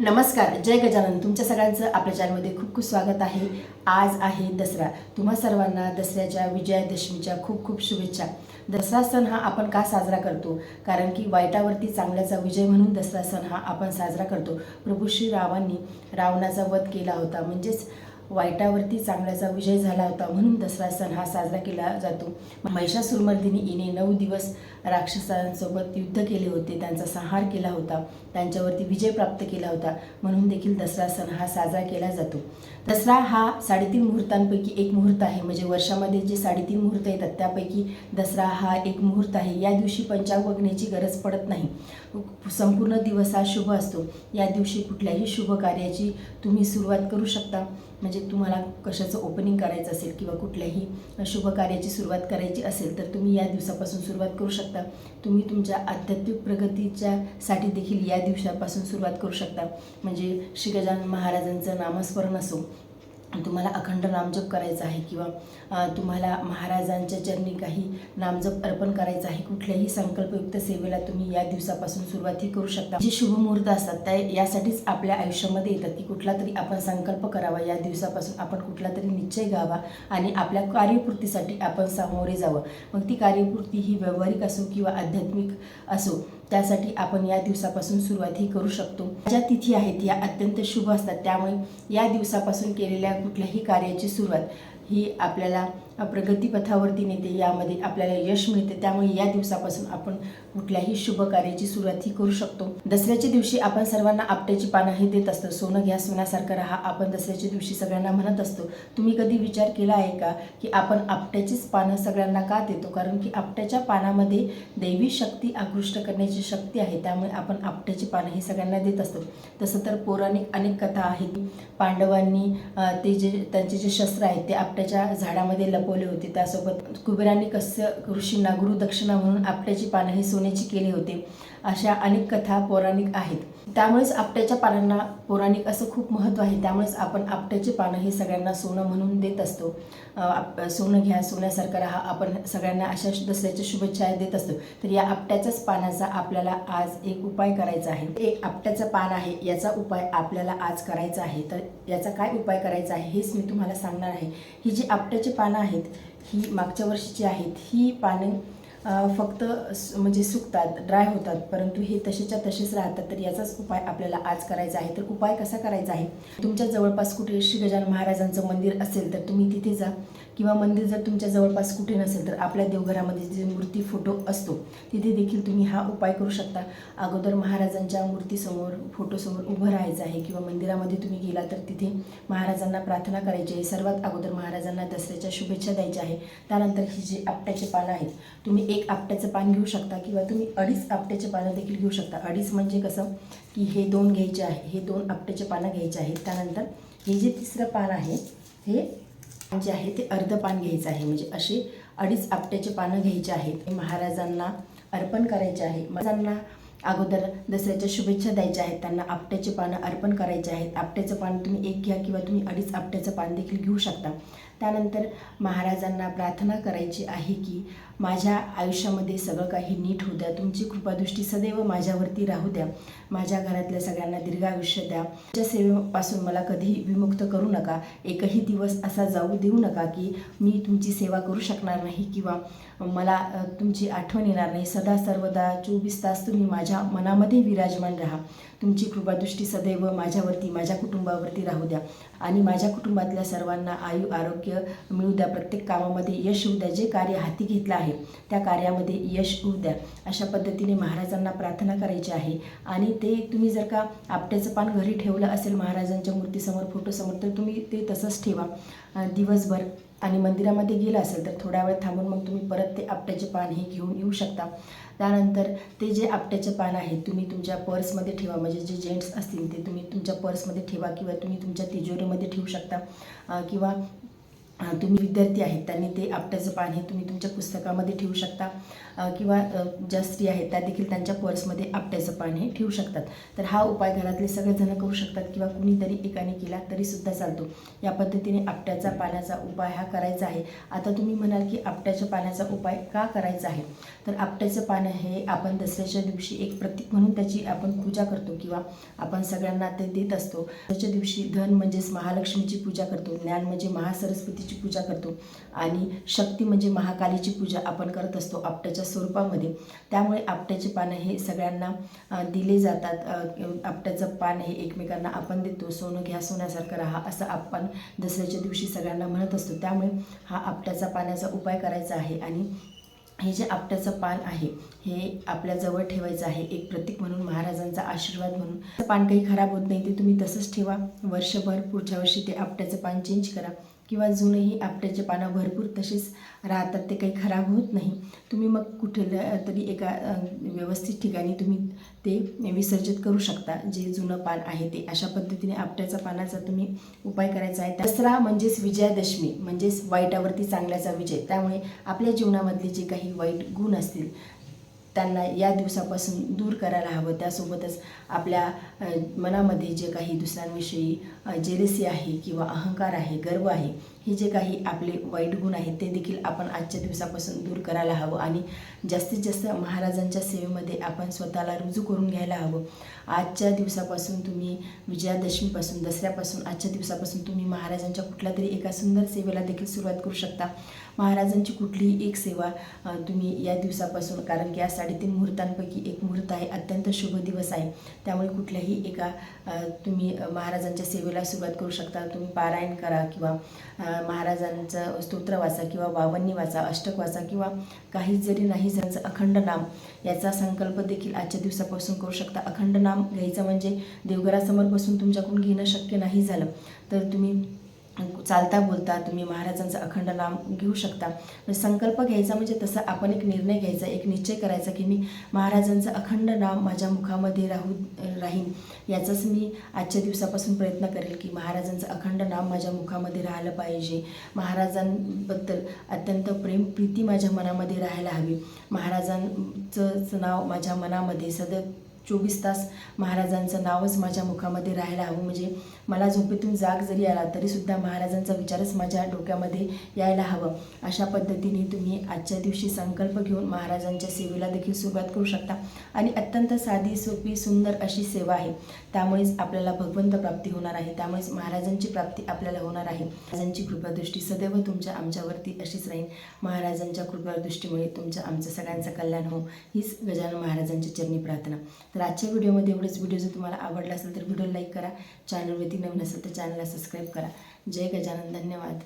नमस्कार जय गजानन. तुमच्या सगळ्यांचं आपल्या चॅनलमध्ये खूप खूप स्वागत आहे. आज आहे दसरा. तुम्हा सर्वांना दसऱ्याच्या विजयादशमीच्या खूप खूप शुभेच्छा. दसरा सण हा आपण का साजरा करतो? कारण की वाईटावरती चांगल्याचा विजय म्हणून दसरा सण हा आपण साजरा करतो. प्रभू श्री रावांनी रावणाचा वध केला होता. म्हणजेच वाईटावरती चांगल्याचा विजय झाला होता म्हणून दसरा सण हा साजरा केला जातो. महिषासुरमर्दिनी हिने नऊ दिवस राक्षसांसोबत युद्ध केले होते. त्यांचा संहार केला होता. त्यांच्यावरती विजय प्राप्त केला होता. म्हणून देखील दसरा सण हा साजरा केला जातो. दसरा हा साडेतीन मुहूर्तांपैकी एक मुहूर्त आहे. म्हणजे वर्षामध्ये जे साडेतीन मुहूर्त येतात त्यापैकी दसरा हा एक मुहूर्त आहे. या दिवशी पंचांग बघण्याची गरज पडत नाही. संपूर्ण दिवस हा शुभ असतो. या दिवशी कुठल्याही शुभ कार्याची तुम्ही सुरुवात करू शकता. म्हणजे तुम्हाला कशाचं ओपनिंग करायचं असेल किंवा कुठल्याही शुभ कार्याची सुरुवात करायची असेल तर तुम्ही या दिवसापासून सुरुवात करू शकता. तुम्ही तुमच्या आध्यात्मिक प्रगतीच्या साठी देखील या दिवसापासून सुरुवात करू शकता. म्हणजे श्री गजानन महाराजांचं नामस्मरण असो तुम्हाला अखंड नामजप करायचा आहे किंवा तुम्हाला महाराजांच्या चरणी काही नामजप अर्पण करायचं आहे कुठल्याही संकल्पयुक्त सेवेला तुम्ही या दिवसापासून सुरुवातही करू शकता. जे शुभ मुहूर्त असतात त्या यासाठीच आपल्या आयुष्यामध्ये येतात की कुठला तरी आपण संकल्प करावा. या दिवसापासून आपण कुठला तरी निश्चय घ्यावा आणि आपल्या कार्यपूर्तीसाठी आपण सामोरे जावं. मग ती कार्यपूर्ती ही व्यावहारिक असो किंवा आध्यात्मिक असो त्यासाठी आपण या दिवसापासून सुरुवातही करू शकतो. ज्या तिथी आहेत या अत्यंत शुभ असतात. त्यामुळे या दिवसापासून केलेल्या कुठल्याही कार्याची सुरुवात ही आपल्याला प्रगतीपथावरती नेते यामध्ये आपल्याला यश मिळते. त्यामुळे या दिवसापासून आपण कुठल्याही शुभ कार्याची सुरुवात ही करू शकतो. दसऱ्याच्या दिवशी आपण सर्वांना आपट्याची पानं हे देत असतो. सोनं घ्या सोन्यासारखं राहा आपण दसऱ्याच्या दिवशी सगळ्यांना म्हणत असतो. तुम्ही कधी विचार केला आहे का की आपण आपट्याचीच पानं सगळ्यांना का देतो? कारण की आपट्याच्या पानामध्ये दैवी शक्ती आकृष्ट करण्याची शक्ती आहे. त्यामुळे आपण आपट्याची पानं ही सगळ्यांना देत असतो. तसं तर पौराणिक अनेक कथा आहेत. पांडवांनी ते जे त्यांचे जे शस्त्र आहेत ते आपट्याच्या झाडामध्ये लप लपवले होते. त्यासोबत कुबेरांनी कस्य ऋषींना गुरुदक्षिणा म्हणून आपल्याची पानं ही सोन्याची केली होते. अशा अनेक कथा पौराणिक आहेत. त्यामुळेच आपट्याच्या पानांना पौराणिक असं खूप महत्त्व आहे. त्यामुळेच आपण आपट्याची पानं ही सगळ्यांना सोनं म्हणून देत असतो. आप- सोनं घ्या सोन्यासारखं राहा आपण सगळ्यांना अशा दसऱ्याच्या शुभेच्छा देत असतो. तर या आपट्याच्याच पानाचा आपल्याला आज एक उपाय करायचा आहे. एक आपट्याचं पान आहे याचा उपाय आपल्याला आज करायचा आहे. तर याचा काय उपाय करायचा आहे हेच मी तुम्हाला सांगणार आहे. ही जी आपट्याची पानं आहेत ही मागच्या वर्षीची आहेत ही पानं फक्त म्हणजे सुकतात ड्राय होतात. परंतु हे तसेच्या तसेच राहतात. तर याचाच उपाय आपल्याला आज करायचा आहे. तर उपाय कसा करायचा आहे? तुमच्या जवळपास कुठे श्री गजानन महाराजांचं मंदिर असेल तर तुम्ही तिथे जा. किंवा मंदिर जर तुमच्या जवळपास कुठे नसेल तर आपल्या देवघरामध्ये जे मूर्ती फोटो असतो तिथे देखील तुम्ही हा उपाय करू शकता. अगोदर महाराजांच्या मूर्तीसमोर फोटोसमोर उभं राहायचं आहे किंवा मंदिरामध्ये तुम्ही गेला तर तिथे महाराजांना प्रार्थना करायची आहे. सर्वात अगोदर महाराजांना दसऱ्याच्या शुभेच्छा द्यायच्या आहे. त्यानंतर ही जी आपट्याचे पानं आहेत तुम्ही एक आपट्याचं पान घेऊ शकता किंवा तुम्ही अडीच आपट्याचे पानं देखील घेऊ शकता. अडीच म्हणजे कसं की हे दोन घ्यायचे आहे हे दोन आपट्याचे पानं घ्यायचे आहेत. त्यानंतर हे जे तिसरं पान आहे हे जे आहे ते अर्ध पान घ्यायचं आहे. म्हणजे असे अडीच आपट्याचे पानं घ्यायचे आहेत. महाराजांना अर्पण करायचे आहे. महाराजांना अगोदर दसऱ्याच्या शुभेच्छा द्यायच्या आहेत. त्यांना आपट्याचे पानं अर्पण करायचे आहेत. आपट्याचं पान तुम्ही एक घ्या किंवा तुम्ही अडीच आपट्याचं पान देखील घेऊ शकता. त्यानंतर महाराजांना प्रार्थना करायची आहे की माझ्या आयुष्यामध्ये सगळं काही नीट होऊ द्या. तुमची कृपादृष्टी सदैव माझ्यावरती राहू द्या. माझ्या घरातल्या सगळ्यांना दीर्घ आयुष्य द्या. तुमच्या सेवेपासून मला कधीही विमुक्त करू नका. एकही दिवस असा जाऊ देऊ नका की मी तुमची सेवा करू शकणार नाही किंवा मला तुमची आठवण येणार नाही. सदा सर्वदा चोवीस तास तुम्ही माझ्या मनामध्ये विराजमान राहा. तुमची कृपादृष्टी सदैव माझ्यावरती माझ्या कुटुंबावरती राहू द्या. आणि माझ्या कुटुंबातल्या सर्वांना आयु आरोग्य मिळू द्या. प्रत्येक कामामध्ये यश येऊ द्या. जे कार्य हाती घेतलं आहे त्या कार्यामध्ये यश येऊ द्या. अशा पद्धतीने महाराजांना प्रार्थना करायची आहे. आणि ते तुम्ही जर का आपट्याचं पान घरी ठेवलं असेल महाराजांच्या मूर्तीसमोर फोटोसमोर तर तुम्ही ते तसंच ठेवा. दिवसभर आणि मंदिरामध्ये गेलं असेल तर थोड्या वेळ थांबून मग तुम्ही परत ते आपट्याचे पान हे घेऊन येऊ शकता. त्यानंतर ते जे आपट्याचे पान आहे तुम्ही तुमच्या पर्समध्ये ठेवा. म्हणजे जे जेंट्स असतील ते तुम्ही तुमच्या पर्समध्ये ठेवा किंवा तुम्ही तुमच्या तिजोरीमध्ये ठेवू शकता. किंवा तुम्ही विद्यार्थी आहेत त्यांनी ते आपट्याचं पान हे तुम्ही तुमच्या पुस्तकामध्ये ठेवू शकता. किंवा ज्या स्त्री आहेत त्या देखील त्यांच्या पर्समध्ये आपट्याचं पान हे ठेवू शकतात. तर हा उपाय घरातले सगळेजणं करू शकतात किंवा कुणीतरी एकाने केला तरीसुद्धा चालतो. या पद्धतीने आपट्याचा पाण्याचा उपाय हा करायचा आहे. आता तुम्ही म्हणाल की आपट्याच्या पाण्याचा उपाय का करायचा आहे? तर आपट्याचं पानं हे आपण दसऱ्याच्या दिवशी एक प्रतीक म्हणून त्याची आपण पूजा करतो किंवा आपण सगळ्यांना ते देत असतो. त्याच्या दिवशी धन म्हणजेच महालक्ष्मीची पूजा करतो. ज्ञान म्हणजे महासरस्वती महासरस्वतीची पूजा करतो. आणि शक्ती म्हणजे महाकालीची पूजा आपण करत असतो आपट्याच्या स्वरूपामध्ये. त्यामुळे आपट्याचे पानं हे सगळ्यांना दिले जातात. आपट्याचं पान हे एकमेकांना आपण देतो. सोनं घ्या सोन्यासारखं राहा असं आपण दसऱ्याच्या दिवशी सगळ्यांना म्हणत असतो. त्यामुळे हा आपट्याचा पाण्याचा उपाय करायचा आहे. आणि हे जे आपट्याचं पान आहे हे आपल्याजवळ ठेवायचं आहे. एक प्रतीक म्हणून महाराजांचा आशीर्वाद म्हणून. पान काही खराब होत नाही ते तुम्ही तसंच ठेवा. वर्षभर पुढच्या वर्षी ते आपट्याचं पान चेंज करा. किंवा जुनंही आपट्याचे पानं भरपूर तसेच राहतात ते काही खराब होत नाही. तुम्ही मग कुठे तरी एका व्यवस्थित ठिकाणी तुम्ही ते विसर्जित करू शकता. जे जुनं पान आहे ते. अशा पद्धतीने आपट्याचा पानाचा तुम्ही उपाय करायचा आहे. दसरा म्हणजेच विजयादशमी म्हणजेच वाईटावरती चांगल्याचा विजय. त्यामुळे आपल्या जीवनामधले जे काही वाईट गुण असतील त्यांना या दिवसापासून दूर करायला हवं. त्यासोबतच आपल्या मनामध्ये जे काही दुसऱ्यांविषयी अ, जेलसी आहे किंवा अहंकार आहे गर्व आहे हे जे काही आपले वाईट गुण आहेत ते देखील आपण आजच्या दिवसापासून दूर करायला हवं आणि जास्तीत जास्त महाराजांच्या सेवेमध्ये आपण स्वतःला रुजू करून घ्यायला हवं. आजच्या दिवसापासून तुम्ही विजयादशमीपासून दसऱ्यापासून आजच्या दिवसापासून तुम्ही महाराजांच्या कुठल्या तरी एका सुंदर सेवेला देखील सुरुवात करू शकता. महाराजांची कुठलीही एक सेवा तुम्ही या दिवसापासून कारण की या साडेतीन मुहूर्तांपैकी एक मुहूर्त आहे अत्यंत शुभ दिवस आहे. त्यामुळे कुठल्याही एका तुम्ही महाराजांच्या सेवेला सुरुवात करू शकता. तुम्ही पारायण करा किंवा महाराजांचं स्तोत्र वाचा किंवा वावन्नी वाचा अष्टक वाचा किंवा काही जरी नाही ज्यांचं अखंड नाम याचा संकल्प देखील आजच्या दिवसापासून करू शकता. अखंड नाम घ्यायचं म्हणजे देवघरासमोर बसून तुमच्याकडून घेणं शक्य नाही झालं. तर तुम्ही चालता बोलता तुम्ही महाराजांचं अखंड नाम घेऊ शकता. म्हणजे संकल्प घ्यायचा म्हणजे तसं आपण एक निर्णय घ्यायचा एक निश्चय करायचा की मी महाराजांचं अखंड नाम माझ्या मुखामध्ये राहू राहीन. याचाच मी आजच्या दिवसापासून प्रयत्न करेल की महाराजांचं अखंड नाम माझ्या मुखामध्ये राहिलं पाहिजे. महाराजांबद्दल अत्यंत प्रेम प्रीती माझ्या मनामध्ये राहायला हवी. महाराजांचं नाव माझ्या मनामध्ये सदैव चोवीस तास महाराजांचं नावच माझ्या मुखामध्ये राहायला हवं. म्हणजे मला झोपेतून जाग जरी आला तरीसुद्धा महाराजांचा विचारच माझ्या डोक्यामध्ये यायला हवं. अशा पद्धतीने तुम्ही आजच्या दिवशी संकल्प घेऊन महाराजांच्या सेवेला देखील सुरुवात करू शकता. आणि अत्यंत साधी सोपी सुंदर अशी सेवा आहे. त्यामुळेच आपल्याला भगवंत प्राप्ती होणार आहे. त्यामुळेच महाराजांची प्राप्ती आपल्याला होणार आहे. महाराजांची कृपादृष्टी सदैव तुमच्या आमच्यावरती अशीच राहील महाराजांच्या कृपादृष्टीमुळे तुमच्या आमचं सगळ्यांचं कल्याण हो. हीच गजानन महाराजांची चरणी प्रार्थना. तर आजच्या व्हिडिओमध्ये एवढंच. व्हिडिओ जर तुम्हाला आवडला असेल तर व्हिडिओ लाईक करा. चॅनलवरती नवीन असेल तर चॅनलला सबस्क्राईब करा. जय गजानन. धन्यवाद.